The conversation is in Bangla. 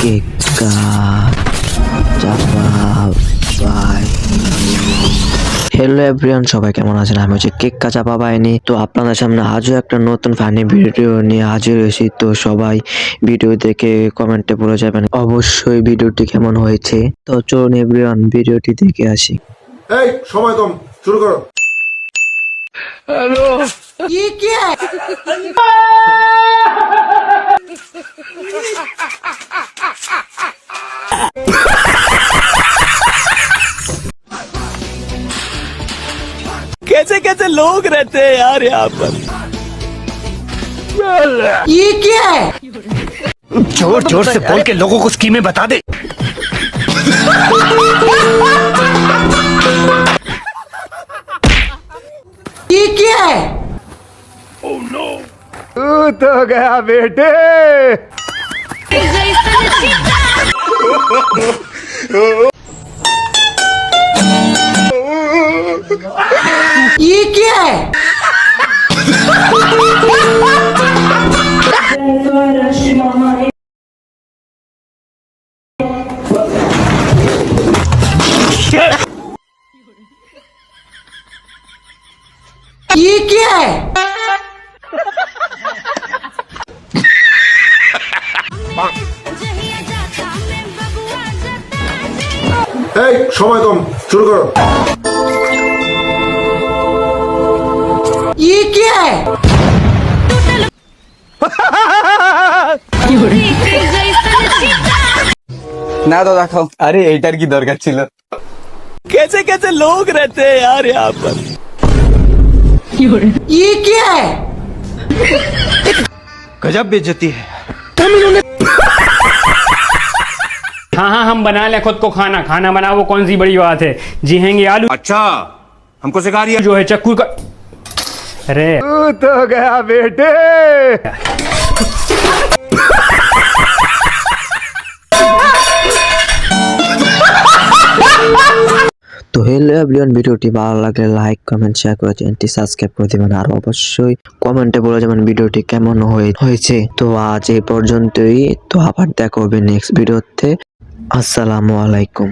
কেকা চাপা বাই হ্যালো এভরিওয়ান সবাই কেমন আছেন? আমি হচ্ছে কেক কাঁচা পাবাইনি তো আপনাদের সামনে আজও একটা নতুন ফানি ভিডিও নিয়ে হাজির হয়েছি। তো সবাই ভিডিও দেখে কমেন্টে বলে যাবেন অবশ্যই ভিডিওটি কেমন হয়েছে? তো চলুন এভরিওয়ান ভিডিওটি দেখে আসি। এই সময় কম শুরু করো। कैसे कैसे लोग रहते हैं यार यहाँ पर। ये क्या है? ज़ोर ज़ोर से बोल के लोगों को स्कीमें बता दे। ये क्या है? oh, no. तू तो गया बेटे এই সময় কম শুরু করো। না তো দেখাও আরে এইটার কি দরকার ছিল कैसे कैसे लोग रहते हैं यार यहाँ पर गजब बेइज्जती है हाँ हाँ हम बना लें खुद को खाना खाना बनाओ वो कौन सी बड़ी बात है जिहेंगे आलू अच्छा हमको सिखा रही जो है चक्कू का अरे तू तो गया बेटे তো হ্যালো এভরিওয়ান ভিডিওটি ভালো লাগলে লাইক কমেন্ট শেয়ার করে চ্যানেলটি সাবস্ক্রাইব করে দিবেন আর অবশ্যই কমেন্টে বলে যাবেন ভিডিওটি কেমন হয়ে- হয়েছে তো আজ এই পর্যন্তই তো আবার দেখা হবে নেক্সট ভিডিওতে আসসালামু আলাইকুম